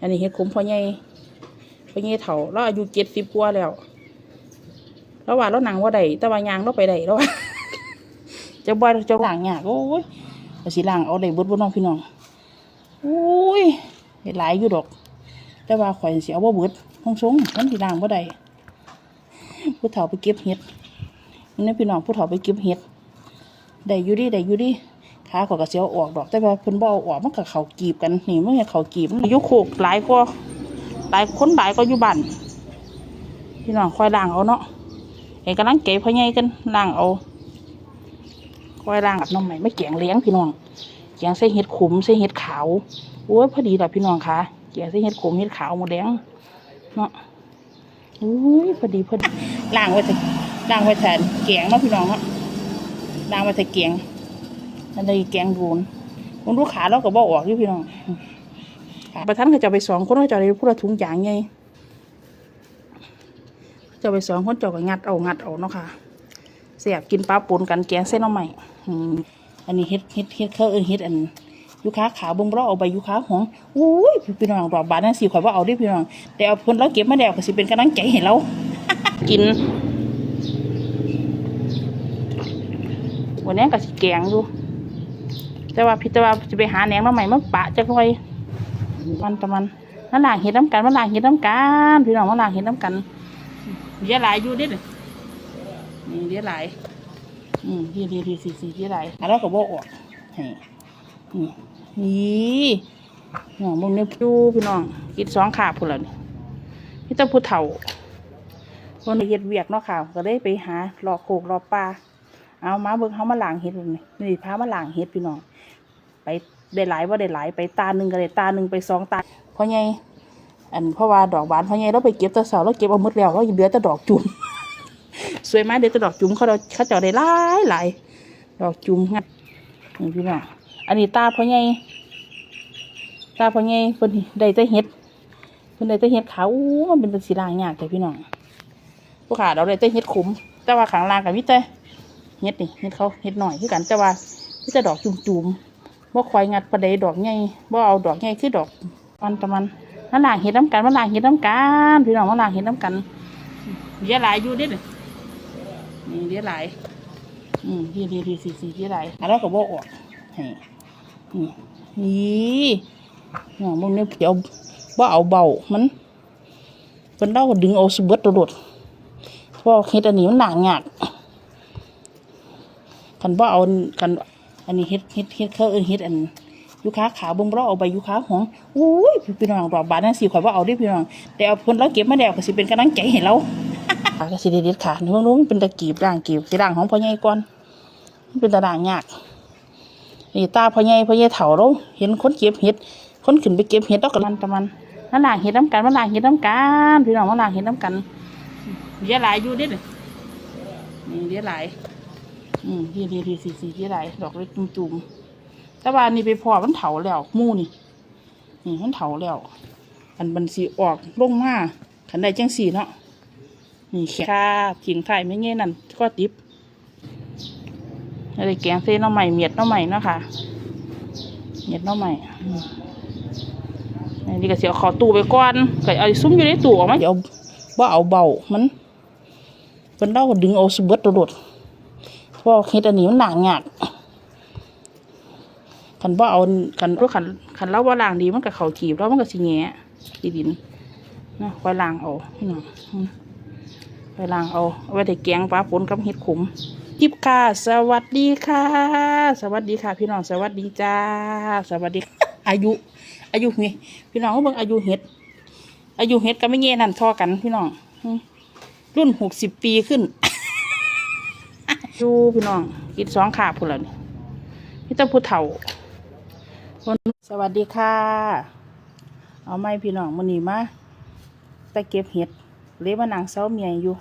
อันนี้เฮ็ดขมพ่อใหญ่พ่อใหญ่เฒ่าเราอายุเจ็ดสิบกว่าแล้วเราว่าเราหนังว่าใดแต่ว่ายางเราไปใดแล้วว่าจะบ่อยจะล้างยากโอ้ยก็สิล้างเอาได้เบิดบ่น้องพี่น้องโอ้ยเฮ็ดหลายอยู่ดอก แต่ว่าข่อยเสิเอาบ่เบิดห้องสงมันสิล้างบ่าได้ผู้เฒ่าไปเก็บเห็ดนี่พี่น้องผู้เฒ่าไปเก็บเห็ดได้อยู่ดิได้อยู่ดิ ขาขอยก็สิเอาออกดอก แต่ว่าเพิ่นบ่เอาออกมันก็เขากีบกันนี่มันเฮ็ดเขากีบมันอยู่โคกหลายกว่าหลายคนหลายก็อยู่บ้านพี่น้องค่อยล้างเอาเนาะให้กำลังเก็บพ่อใหญ่กันล้างเอาค่อยล้างกับน้องใหม่ไม่แกงเลี้ยงพี่น้องแกงใส่เห็ดขุมใส่เห็ดขาวโอ้ยพอดีแหละพี่น้องคะแกงใส่เห็ดขุมเห็ดขาวหมดแดงเนาะอุ้ยพอดีพอดีล้างไว้แต่ล้างไว้แต่แกงเนาะพี่น้องเนาะล้างไว้แต่แกง อันนี้แกงโดนคนดูขาเราก็บอกออกอยู่พี่น้องประทันเขาจะไปสองคนเขาจะเอาไปพูดละถุงยางไงเขาจะไปสองคนเจาก็งัดเอางัดเอาเนาะค่ะเสียบกินปลาปูนกันแกงเส้นเอาใหม่อันนี้เฮ็ดเฮ็ดเฮ็ดเขาเอินเฮ็ดอันยูคาขาวบงบ่เราเอาใบยูคาหอมอุ้ยพี่น้องดอกบานนั่นสิข่อยว่าเอาเดิพี่น้องแต่เอาเพิ่นเราเก็บมาแล้วก็สิเป็นกำลังใจให้เรากิน วันนี้ก็สิแกงอยู่ แต่ว่าพี่แต่ว่าจะไปหาแหนงมาใหม่มาปะจักหน่อยมันตะมันนั่นล่างเห็ดน้ำกันมันล่างเห็ดน้ำกันพี่น้องมันล่างเห็ดน้ำกันเดี๋ยวหลายอยู่ด็ดนี่เดี๋ยวหลายอืมทีทีทีสี่สี่เดี๋ยวหลายอะเรก็บอกออกให้นี่นี่น้องมึงเนี่ยดูพี่น้องกินสองขาพุ่นแล้วนี่พี่ตาผู้เฒ่าคนเฮ็ดเวียกเนาะค่ะก็ได้ไปหาหลอกโขกหลอกปลาเอามาเบิ่งเขามาหลางเห็ดเลยนี่พามาหลางเห็ดพี่น้อง ไปได้หลายว่าได้หลายไปตาหนึ่งก็ได้ตาหนึ่งไปสองตาเพราะไงอันเพราะว่าดอกบานเพราะไงเราไปเก็บตะเสาเราเก็บเอาหมดแล้วเราเหลือแต่ดอกจุ่มสวยไหมเดี๋ยวแต่ดอกจุ่มเขาเราเขาจะได้หลายหลายดอกจุ่มงั้นนี่พี่น้องอันนี้ตาเพราะไงตาเพราะไงเพิ่นได้แต่เห็ดเพิ่นได้แต่เห็ดขาวอู้มันเป็นตะสีลางยากแต่พี่น้องผู้ขาเราได้แต่เห็ดขมแต่ว่าขางลางกับวิแต่เฮ็ดนี่เฮ็ดเขาเฮ็ดหน่อยคือกันแต่ว่าที่จะดอกจุ่มๆ บ่ควยงัดประเดดอกใหญ่บ่เอาดอกใหญ่คือดอกอันตะมันนั่นล่างเฮ็ดน้ำกันมันล่างเฮ็ดน้ำกันพี่น้องมันล่างเฮ็ดน้ำกันเดี๋ยวหลายอยู่ด้อนี่นี่เดี๋ยวหลายอืมทีทีทีสี่สี่เดี๋ยวหลายอะเราก็บ่ออกนี่นี่นี่มึงเนี่ยเดี๋ยวบ่เอาเบามันเพิ่นเล่าดึงเอาสเบิดโดดๆเพราเฮ็ดอันนี้มันหนายากคันบ่เอาคัน อันนี้เฮ็ดเฮ็ดเฮ็ดเขาเอิ้นเฮ็ดอันยูคาขาวบ่งบ่เราเอาใบยูคาหอมอุ้ยพี่น้องดอกบานนั่นสิข่อยว่าเอาเดิพี่น้องแต่เอาเพิ่นเราเก็บมาแล้วก็สิเป็นกำลังใจให้เราก็สิได้เด็ดขาดเบิ่งนู้เป็นตะกีบด่างกีบสิด่างของพ่อใหญ่ก่อนเป็นตะด่างยากนี่ตาพ่อใหญ่พ่อใหญ่เฒ่าเราเห็นคนเก็บเห็ดคนขึ้นไปเก็บเห็ดแล้วก็มันตะมันนั่นล่างเห็ดน้ำกันมันล่างเห็ดน้ำกันพี่น้องมันล่างเห็ดน้ำกันเดี๋ยวหลายอยู่เด้อนี่เดี๋ยวหลาย อืมทีทีทีสีสีที่ไรดอกเล็กจุ่มๆแต่ว่านี่ไปพอมันเถาแล้วมู่นี่ นี่มันเถาแล้ว อันมันสีออกลงมาขันใดจังสีเนาะนี่แค่ะทิ้งไข่ไม่เงี้ยนั่นก็ติบอะไรแกงเส้นน้ำใหม่เมียดน้ำใหม่เนาะค่ะเมียดน้ำใหม่อันนี้ก็เสียขอตู้ไปก่อนก็เอาซุ้มอยู่ในตู้ออกมาเดี๋ยวว่าเอาเบามันเป็นเล่าดึงเอาสเบิดโดด พราะเฮ็ดอันนี้มันหนายากคันบ่เอาคันพวกคันคันเล่าว่าล้างดีมันก็เขาจีบแล้วมันก็สิแงะดีดินนะคอยล้างเอาพี่น้องคอยล้างเอาเอาไว้แต่แกงปลาปนกับเห็ดขมจิบค่ะ สวัสดีค่ะ สวัสดีค่ะ พี่น้องสวัสดีจ้า สวัสดี อายุ อายุนี่พี่น้องเขาบิ่งอายุเห็ด อายุเห็ดก็ไม่เงี้ยนั่นท่อกันพี่น้องรุ่นหกสิบปีขึ้น ดูพี่น้องกินสองขาพุ่นแล้วนี่พี่ตาผู้เฒ่าคนสวัสดีค่ะ เอาไม้พี่น้องมันนี่มาตะเก็บเห็ดเลี้ยมานางเสาเมียอยู่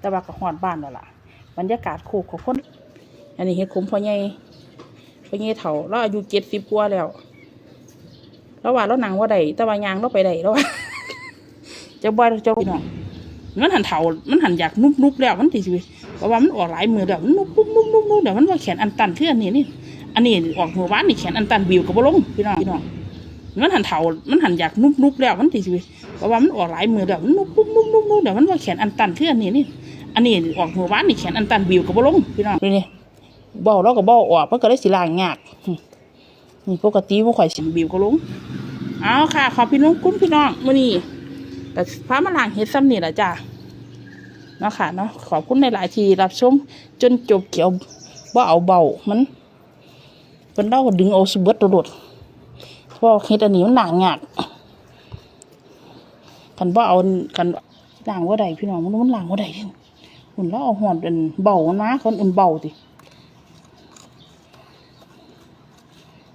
แต่ว่าก็หอดบ้านแล้วล่ะ บรรยากาศโคกของคน อันนี้เห็ดขมพ่อใหญ่พ่อใหญ่เฒ่าเราอายุเจ็ดสิบกว่าแล้วเราว่าเราหนังว่าใดแต่ว่ายางเราไปใดแล้วว่าจะบ่อยจะพี่น้องมันหันเถามันหันอยากนุบนุบแล้วมันติสิเพ ระว่ามันออกหลายมือแล้วมันนุบนุบนุบนุบนุบเดี๋ยวมันว่าแขนอันตันคืออันนี้นี่อันนี้ออกหัววานนี่แขนอันตันวิวกับบ่ลงพี่น้องพี่น้องมันหันเถามันหันอยากนุบนุบแล้วมันติสิเพราะว่ามันออกหลายมือแล้วมันนุบนุบนุบนุบนุบเดี๋ยวมันว่าแขนอันตันคืออันนี้นี่อันนี้ออกหัววานนี่แขนอันตันบิวกับบ่ลงพี่น้องนี่นี่เบาแล้วก็เบาออกมันก็ได้สิลางยากนี่ปกติบ่ค่อยสิบิวก็ลงเอาค่ะ ขอบพี่น้องกุ้นพี่น้องมื้อนี้แต่พามาลางเฮ็ดซ้ำนี่ล่ะจ้า เนาะค่ะเนาะขอบคุณในหลายๆที่รับชมจนจบเกี่ยวว่าเอาเบามันเป็นเล่าดึงเอาสเบิดตัวโดดเพราะเฮ็ดอันนี้มันหนางากกันว่าเอากันล่างว่าใดพี่น้องมันมันล่างว่าใดหุ่นแล้วเอาหอดเป็นเบานมาคนอื่นเบาติ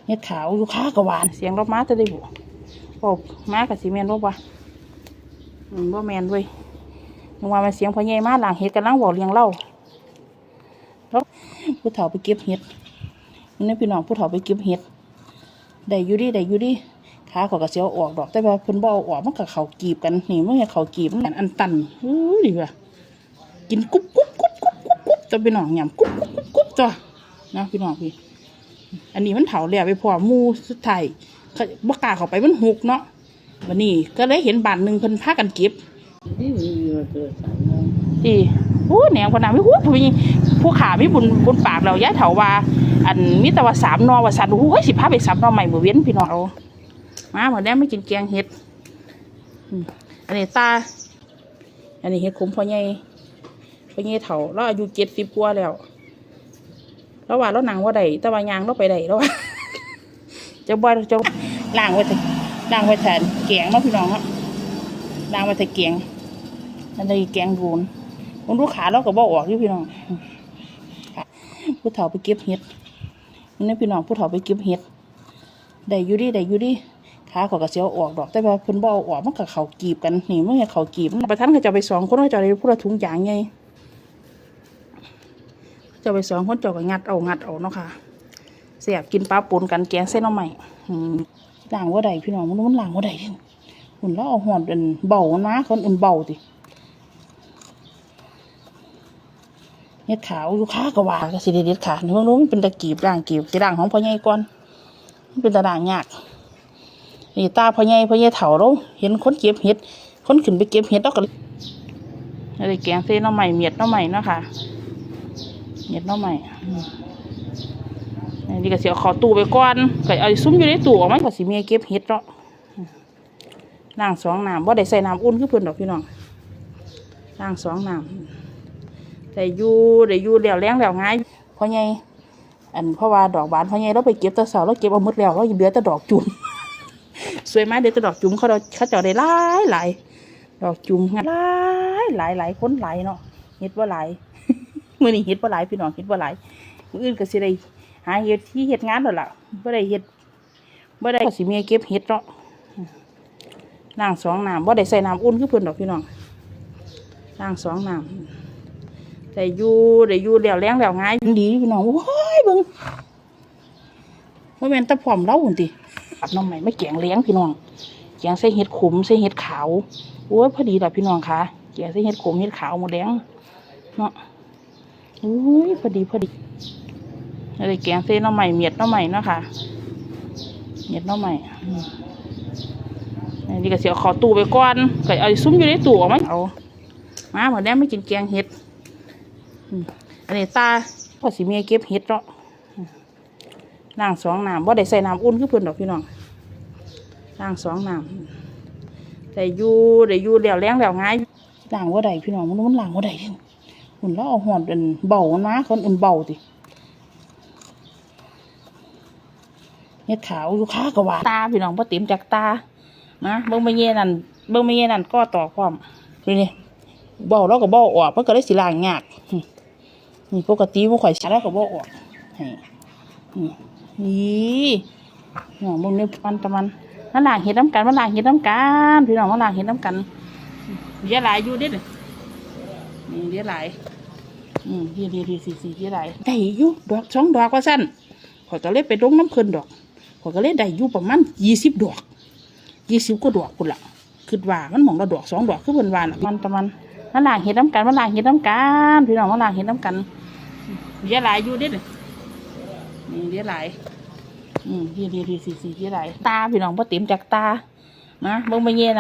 เฮ็ดขาวอยู่ค้ากระวาน เสียงรถม้าจะได้บุบอกม้ากับสีเมนรถวะอืมว่าแมนเว้ย นึกว่ามันเสียงพ่อใหญ่มาหลังเห็ดกำลังบอกเลี้ยงเล่าแล้วผู้เฒ่าไปเก็บเห็ดนี่พี่น้องผู้เฒ่าไปเก็บเห็ดได้อยู่ดิได้อยู่ดิขาเขาก็เสียวออกดอก แต่ว่าเพิ่นบ่เอาออกมันก็เขากีบกันนี่มันก็เขากีบมันอันตันอู้ดีว่ะกินกุ๊บกุ๊บกุ๊บกุ๊บกุ๊บกุ๊บตัวพี่น้องยำกุ๊บกุ๊บกุ๊บกุ๊บตัวนะพี่น้องพี่ อันนี้มันเผาแล้วไปพอมูสุดท้ายเขาบ่กล้าเข้าไปมันหุกเนาะวันนี้ก็เลยเห็นบานหนึ่งเพิ่นพากันเก็บ มีมาเกิดสามโอ้แหนงพนาไม่พูผู้หญิงผู้ขาไมีบุญบุญปากเราย้ายเถาว่า อันมีแต่ว่าสามนอว่าสันโอ้ยสิพาไปสามนอใหม่เมื่อเว้นพี่น้องเอามาเหมือนแด้ไม่กินแกงเห็ดอันนี้ตา อันนี้เห็ดขมพ่อใหญ่พ่อใหญ่เถาเราอายุเจ็ดสิบกว่าแล้วเราว่าเราหนังว่าใดแต่ว่ายางเราไปใดแล้วว่าจะบ่อยจะล่างไว้แต่ล่างไว้แทนแกงเนาะพี่น้องเนาะล่างไว้แต่แกง อันนี้แกงโดนมันรู้ขาเราก็บอกออกอยู่พี่น้องผู้เฒ่าไปเก็บเห็ดนี่พี่น้องผู้เฒ่าไปเก็บเห็ดได้อยู่ดิได้อยู่ดิขาเขาก็เสียวออกดอก แต่ว่าเพิ่นบ่เอาออกมันก็เขากีบกันนี่มันก็เขากีบไปทันเขาจะไปสองคนเขาจะได้พูดถุงยางไงจะไปสองคนเจ้าก็งัดเอางัดเอาเนาะค่ะเสียบกินปลาปนกันแกงเส้นเอาใหม่ล้างว่าใดพี่น้องมันมันล้างว่าใดหุ่นแล้วเอาหอดเป็นเบานมาคนอื่นเบาติ เฮ็ดขาวอยู่ค้ากะว่าก็สิได้เด็ดขาดเพิ่งรู้มันเป็นตะกีบด่างกีบสิด่างของพ่อใหญ่ก่อนมันเป็นตะด่างยากนี่ตาพ่อใหญ่พ่อใหญ่เฒ่าแล้วเห็นคนเก็บเห็ดคนขึ้นไปเก็บเห็ดแล้วก็อะไรแกงเส้นน้ำใหม่เมียดน้ำใหม่เนาะค่ะเมียดน้ำใหม่นนี้ก็เสียขอตู้ไปก่อนก็เอาซุ้มอยู่ในตู้เอาไหมก็สิเมียเก็บเห็ดเนาะอืมล้างสองน้ำบ่าได้ใส่น้ำอุ่นคือเพิ่อนดอกพี่น้องล้างสองน้ำ แต่อยู่ได้อยู่แล้วแรงแล้วง่ายเพราะไงอันเพราะว่าดอกบานเพราะไงเราไปเก็บตะเสาเราเก็บเอาหมดแล้วเราเหลือแต่ดอกจุ่มสวยไหมเดี๋ยวแต่ดอกจุ่มเขาเราเขาจะได้หลายหลายดอกจุ่มหลายหลายหลายคนหลายเนาะเฮ็ดว่าหลายมื่อนี้เฮ็ดว่าหลายพี่น้องเฮ็ดว่าหลายมื้ออื่นก็สิได้หาเฮ็ดที่เฮ็ดงานแล้วล่ะบ่ได้เฮ็ดบ่ได้ก็สิมีเก็บเฮ็ดเนาะล้างสองน้ำบ่ได้ใส่น้ำอุ่นคือเพิ่นดอกพี่น้องล้างสองน้ำ แต่อยู่ได้อยู่แล้วแรงแล้วง่ายดีพี่น้องโอ้ยบิ่งว่าแม่นตะพอมเล่าหุ่นติอับน้องใหม่ไม่แกงเลี้ยงพี่น้องแกงใส่เห็ดขมใส่เห็ดขาวโอ้ยพอดีแหละพี่น้องคะแกงใส่เห็ดขมเห็ดขาวหมดแดงเนาะโอ้ยพอดีพอดีอะไรแกงใส่หน้องใหม่เมียดน้องใหม่เนาะค่ะเมียดน้องใหม่อันนี้ก็เสียขอตู้ไปก่อนก็เอาซุ้มอยู่ในตู้เอาไหมเอามาเหมือนแดงไม่กินแกงเห็ด อันนี้ตาพอสิเมียเก็บเห็ดเนาะอืมล้างสองน้ำบ่าได้ใส่น้ำอุ่นคือเพิ่นดอกพี่น้องล้างสองน้ำแต่ยู่ได้ยู่แล้วแรงแล้วง่ายล้างว่าใดพี่น้องมันมันล้างว่าใดหุ่นแล้วเอาหอดเป็นเบามันาคนอื่นเบาติเฮ็ดขาวอยู่ค้ากะว่าตาพี่น้องบ่เต็มจากตานะเบิ่งไม่เย่นั่นเบิ่งไม่เย่นั่นก็ต่อความดูนี่เบาแล้วก็เบาออกมันก็ได้สิล้างยาก นี่ปกติมันข่อยชัดแล้วก็บาออกให้นี่นี่น้องมึงนี่มันตะมันมันล้างเห็ดน้ำกันมันล้างเห็ดน้ำกันพี่น้องมันล้างเห็ดน้ำกันเดี๋ยวหลายอยู่เด็ดนี่เดี๋ยวหลายอืมทีทีทีสี่สี่เดี๋ยวหลายได้อยู่ดอกสองดอกว่าสั้นข่อยก็เลยไปลงน้ำเพลินดอกข่อยก็เลยได้อยู่ประมาณยี่สิบดอกยี่สิบก็ดอกคุณละคือว่ามันมองละดอกสองดอกคือเพิ่นว่าน่ะมันตะมันมันล้างเห็ดน้ำกันมันล้างเห็ดน้ำกันพี่น้องมันล้างเห็ดน้ำกัน เยอะหลายอยู่เด็ดนี่เยอะหลายอืมพี่พี่พี่สี่สี่ที่ไรตาพี่น้องพอเต็มจากตานะเบิ่งไปเย็นน่ะ